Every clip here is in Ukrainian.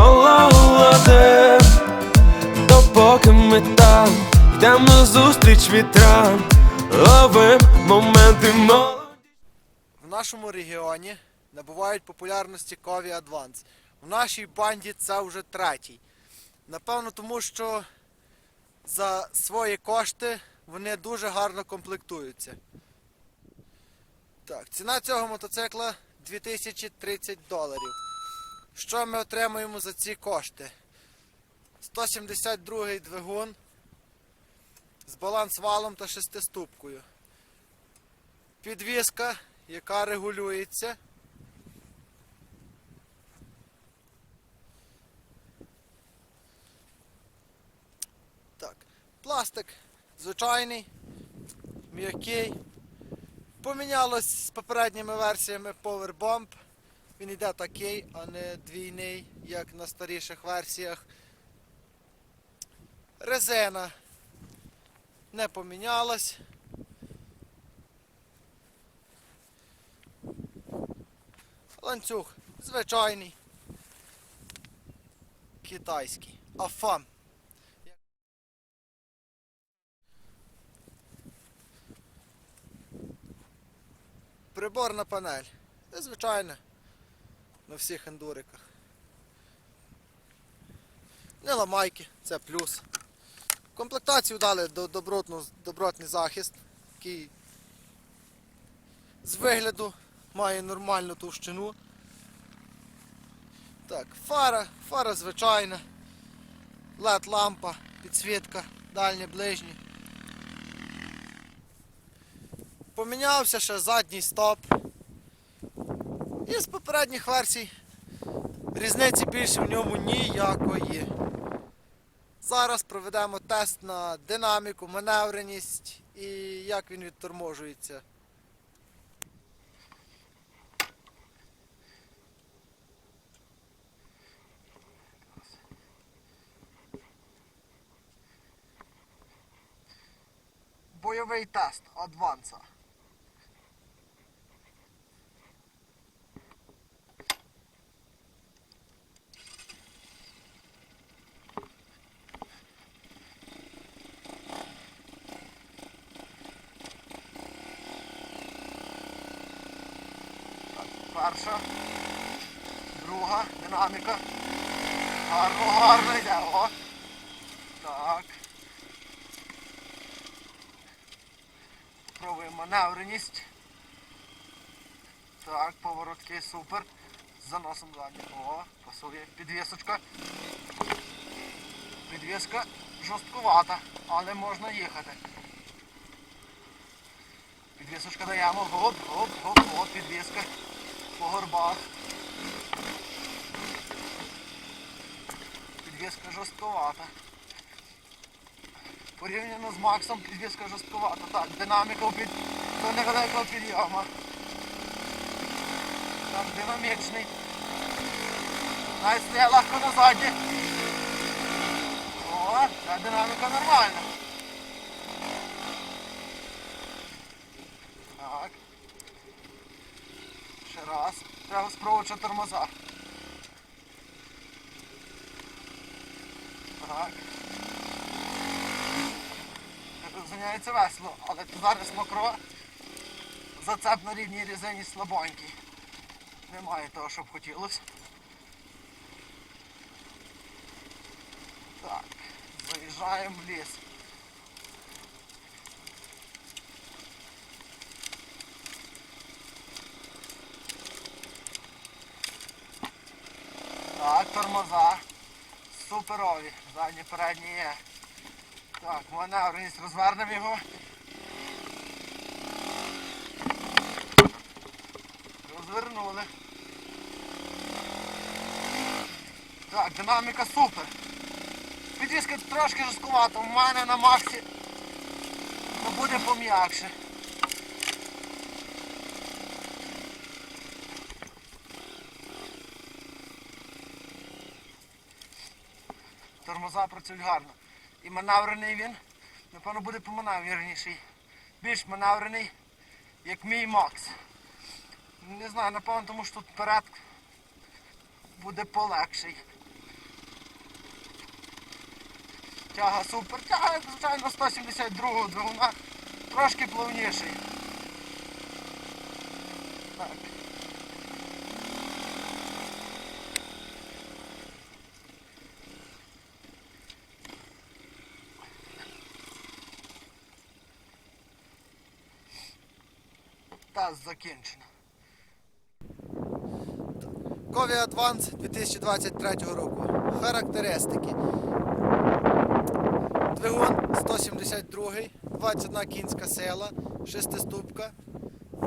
молодим, допоки ми там йдемо назустріч вітрам, ловим моменти молоді. В нашому регіоні набувають популярності Кові Адванс. В нашій банді це вже третій. Напевно, тому що за свої кошти вони дуже гарно комплектуються. Так, ціна цього мотоцикла 2030 доларів. Що ми отримуємо за ці кошти? 172 двигун з балансвалом та шестиступкою. Підвіска, яка регулюється. Так, пластик звичайний, м'який. Помінялось з попередніми версіями Powerbomb. Він йде такий, а не двійний, як на старіших версіях. Резина не помінялась. Ланцюг звичайний. Китайський. Афам. Приборна панель. Це звичайно. На всіх ендуриках. Не ламайки, це плюс. Комплектацію дали добротну, добротний захист, який з вигляду має нормальну товщину. Так, фара, фара звичайна. LED лампа, підсвітка, дальнє ближнє. Помінявся ще задній стоп. І з попередніх версій різниці більше в ньому ніякої. Зараз проведемо тест на динаміку, маневреність і як він відторможується. Бойовий тест Адванса. Так, перша, друга, динаміка. Гарно, гарно йде. О. Так. Пробуємо маневреність. Так, поворотки супер. З заносом заднім. О, пасує. Підвісочка. Підвіска жорсткувата, але можна їхати. Підвісочка даємо. Гоп, гоп, гоп, гоп, підвіска. По горбах. Підвіска жорстковата. Порівняно з Максом підвіска жорстковата. Так, динаміка під до невеликого підйому. Так, динамічний. Навіть стає легко на задні. О, динаміка нормальна. Так. Ще раз. Треба спробувати тормоза. Так. Розганяється весело, але зараз мокро. Зацеп на рівній різині слабонький. Немає того, щоб хотілося. Так, заїжджаємо в ліс. Так, тормоза. Суперові. Задні передні є. Так, маневреність розвернемо його. Розвернули. Так, динаміка супер. Підвіска трошки жорсткувата, у мене на Максі ну, буде пом'якше. Тормоза працюють гарно. І маневрений він, напевно, буде поманевреніший. Більш маневрений, як мій Макс. Не знаю, напевно, тому що тут вперед буде полегший. Тяга супер. Тяга, звичайно, 172-го двигуна. Трошки плавніший. Так. Таз закінчено. Кові Адванс 2023 року. Характеристики. Двигун 172, 21 кінська сила, шестиступка,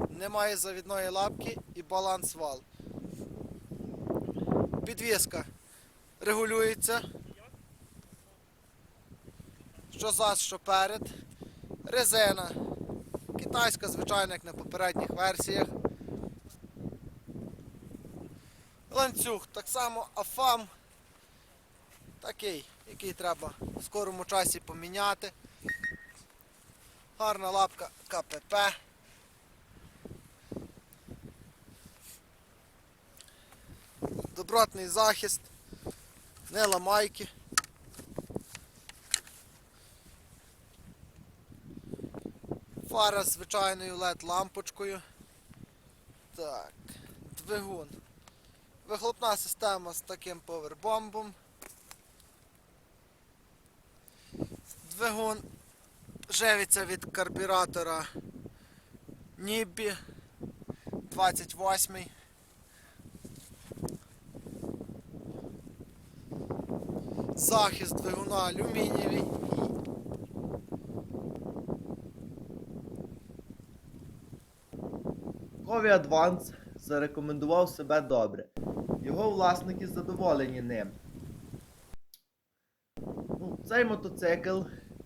немає завідної лапки і баланс вал. Підвіска регулюється. Що зад, що перед. Резина. Китайська, звичайно, як на попередніх версіях. Ланцюг так само афам. Такий, який треба в скорому часі поміняти. Гарна лапка КПП. Добротний захист. Не ламайки. Фара з звичайною LED лампочкою. Так, двигун. Вихлопна система з таким повербомбом. Двигун живиться від карбюратора Ніббі 28. Захист двигуна алюмінієвий. Кові Адванс зарекомендував себе добре. Його власники задоволені ним. Ну, цей мотоцикл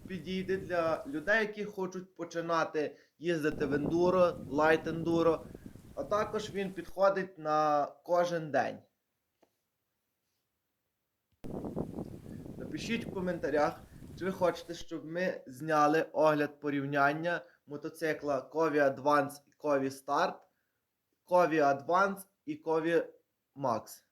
підійде для людей, які хочуть починати їздити в ендуро, лайт ендуро, а також він підходить на кожен день. Напишіть в коментарях, чи ви хочете, щоб ми зняли огляд порівняння мотоцикла Кові Advance і Кові Start, Кові Advance і Кові Max.